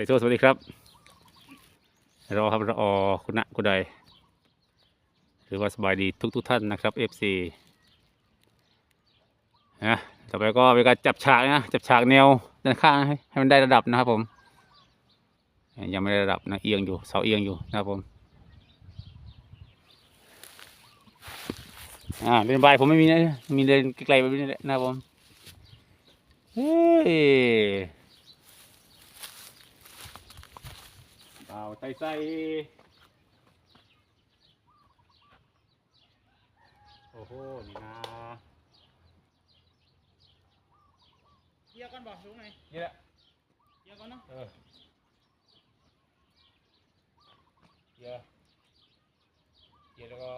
แต่โทษสวัสดีครับ รอครับรอคุณณคุณใดหรือว่าสบายดีทุกทุกๆท่านนะครับ FC นะต่อไปก็เป็นการจับฉากนะจับฉากแนวด้านข้างให้ให้มันได้ระดับนะครับผม ยังไม่ได้ระดับนะเอียงอยู่เสาเอียงอยู่นะครับผมอ่าเล่นบายผมไม่มีนะมีเล่นไกลๆแบบนี้แหละนะครับผมเฮ้ย เบาใส่ใส่โอ้โห นี่นะเกียร์ก่อนบอกรู้ไงนี่แหละเกียร์ก่อนเนาะเออเกียร์เกียร์แล้วก็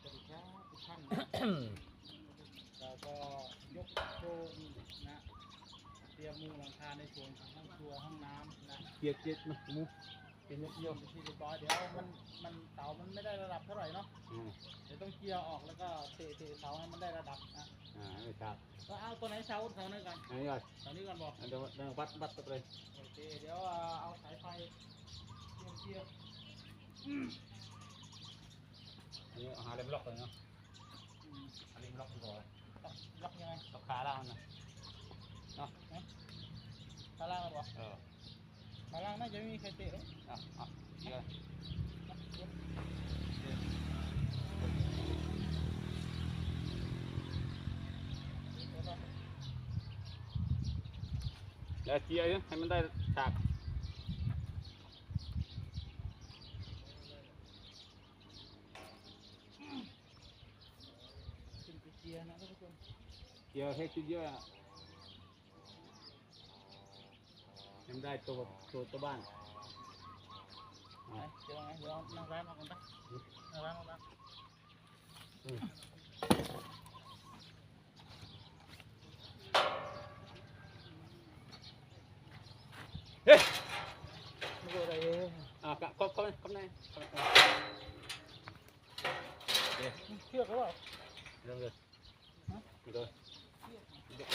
สวัสดีครับทุกท่าน เราก็ยกโครงนะ เตรียมมุงหลังคาในส่วนของห้องครัวห้องน้ำนะเกียร์เกียร์มาหมูเกียร์เกียร์เป็นที่เรียบร้อยเดี๋ยวมันมันเสามันไม่ได้ระดับเท่าไหร่เนาะอืมเดี๋ยวต้องเกียร์ออกแล้วก็เตะเตะเสาให้มันได้ระดับนะอ่าไม่ครับก็เอาตัวไหนเสาเสาไหนก่อนอันนี้ก่อนเสานี้ก่อนบอกอันเดี๋ยวเดี๋ยววัดวัดไปเลยโอเคเดี๋ยวอ่าเอาสายไฟเชื่อมเชื่อมอันนี้เอาหาเล็มล็อกเลยเนาะ อืมหาเล็มล็อกก่อนล็อกล็อกยังไงล็อกขาล่างนะเนาะข้างล่างมันบอกเออข้างล่างน่าจะไม่มีใครเตะหรอกเอะอะนี่ก็แล้วเกียร์ให้มันได้ฉาก ขึ้นไป เกียร์นะท่านผู้ชมเกียร์ให้ชุดเยอะอะให้มันได้ตัวตัวตัวบ้านไหนเดี๋ยวไงเดี๋ยวเอานั่งร้านมาก่อนปะนั่งร้านมาก่อนอืมเฮ้ยไม่รู้อะไรเลยอะกะก็ก็ก็ในก็ในเดี๋ยวเชือกหรือเปล่าเรื่องเลย เดี๋ยวเดี๋ย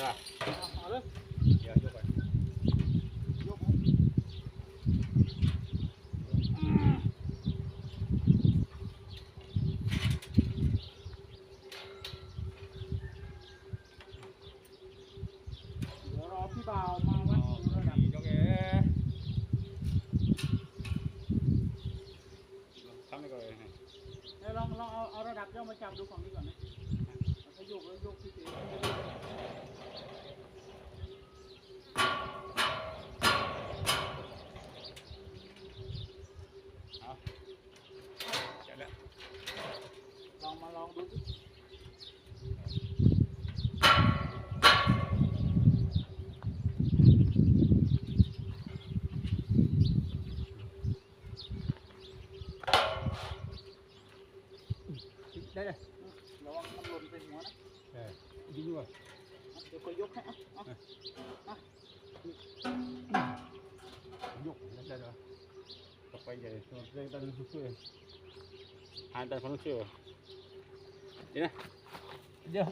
ช่ป่ะเดี๋ยวเรอพี่บ่าวมาวัดดูระดับยกเอ๋ทำได้ก่อนเลยดี๋ยวลองลองเอาเอาระดับย่อมาจับดูของนี้ก่อนไหม Don't fit in Hantar furniture. Sini lah. Jom.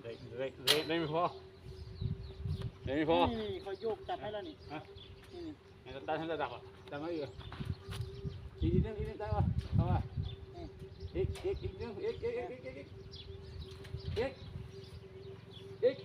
Right, right, right, right, right, ดี๋ไม่พอขอยโยกจับให้แล้วนี่ฮะนี่นี่ไดท่านจะดักอะดักไม่อยู่อีกนิดนึงอีกนิดได้ป่ะเอาป่ะอีกอีกอีกนึงอีกอีกอีกอีกอีกอีก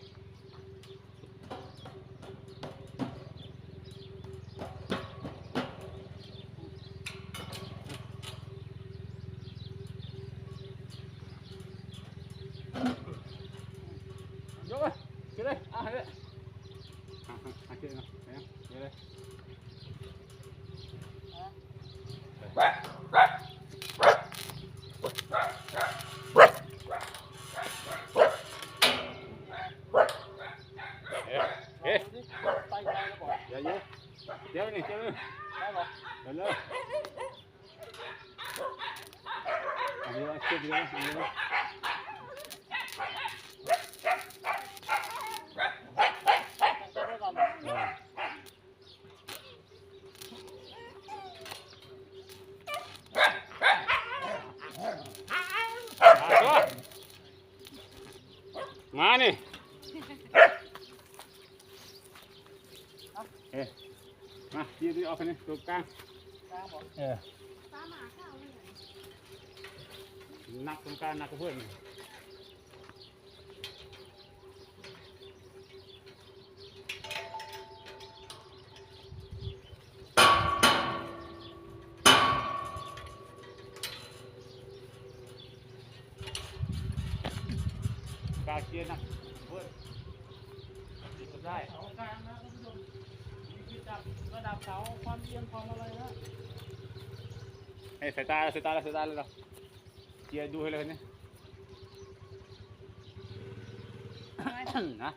ไปเลยเอาเยอะเก็บเยอะเอาเยอะมานี่เอ๊ะ มายืนออกไปนี่ตรงกลางกลางบอกเออนักตรงกลางนักกับเพื่อนนี่กาเชียร์นักเพื่อนก็ได้ เสากลางนะท่านผู้ชมนี่คือจับระดับเสาความเอียงความอะไรนะเอ้ยสายตาสายตาสายตาเลยเหรอเชียร์ดูให้เลยนี่นะ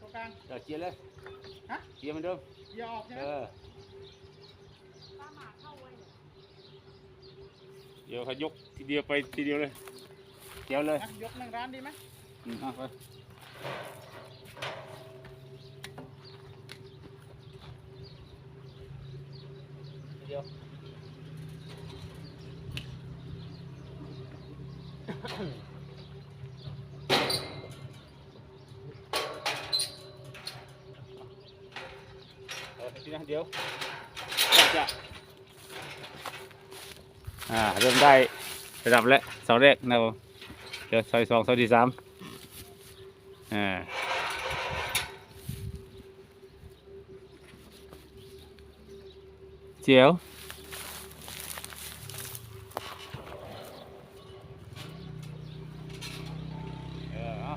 ตรงกลางเดี๋ยวเชียร์เลยฮะเชียร์เหมือนเดิมเอียงออกใช่ไหมเออเดี๋ยวเขายกทีเดียวไปทีเดียวเลยเดี๋ยวเลยอะยกนั่งร้านดีไหมอืมเอาไป เออทีนะเดี๋ยวจะอ่าเริ่มได้ระดับแล้วเสาแรกนะครับผมเดี๋ยวซอยสองซอยที่สามอ่าเจียวเออเอา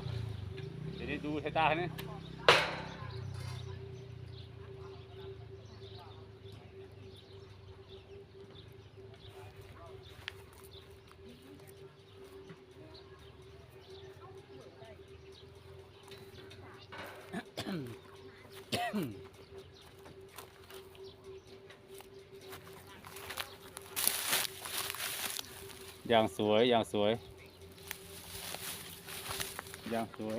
เดี๋ยวได้ดูสายตาเนี่ย อย่างสวยอย่างสวยอย่างสวย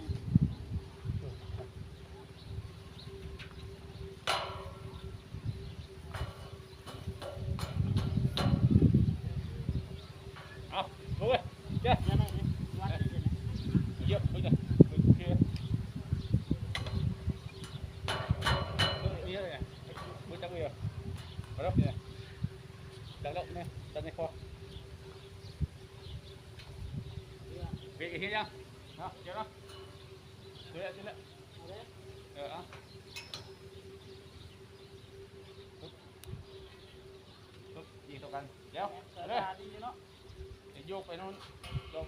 ยกไปโน่นลง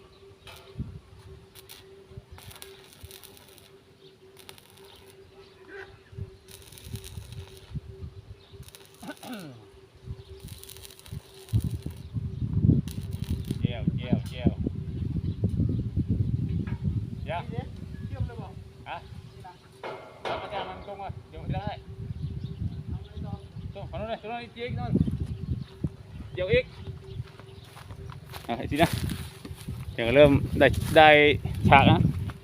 เจียวเจียวเจียวเดี๋ยวดีเด้เชื่อมเลยบอกฮะแล้วประจามันตรงมาเดี๋ยวมันจะได้เอาเลยต่อตรงฝั่งโน้นเลยตรงโน้นอีกอีกโน่นเดี๋ยวอีก อะไอ้นะเดี๋ยวเริ่มได้ได้ฉากนะ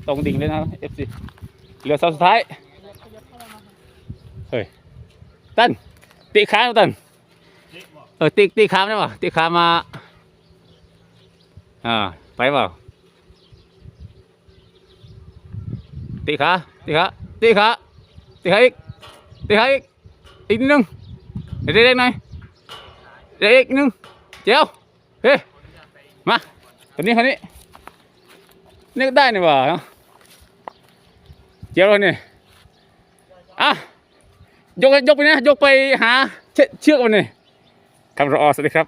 ตรงดิ่งเลยนะครับ FC เหลือเสาสุดท้ายเฮ้ยตันตีขาตันเอกเออตีตีขาได้ป่ะตีขามาอ่าไปเปล่าตีขาตีขาตีขาตีขาอีกตีขาอีกอีกนึงเด็กๆหน่อยเด็กอีกนึงเจ้าเฮ้ย มาตัวนี้คันนี้นี่ก็ได้นี่หว่าเนาะเจ้าเลยนี่อะยกยกไปนะยกไปหาเชืเชือกมันนี่คำรอสวัสดีครับ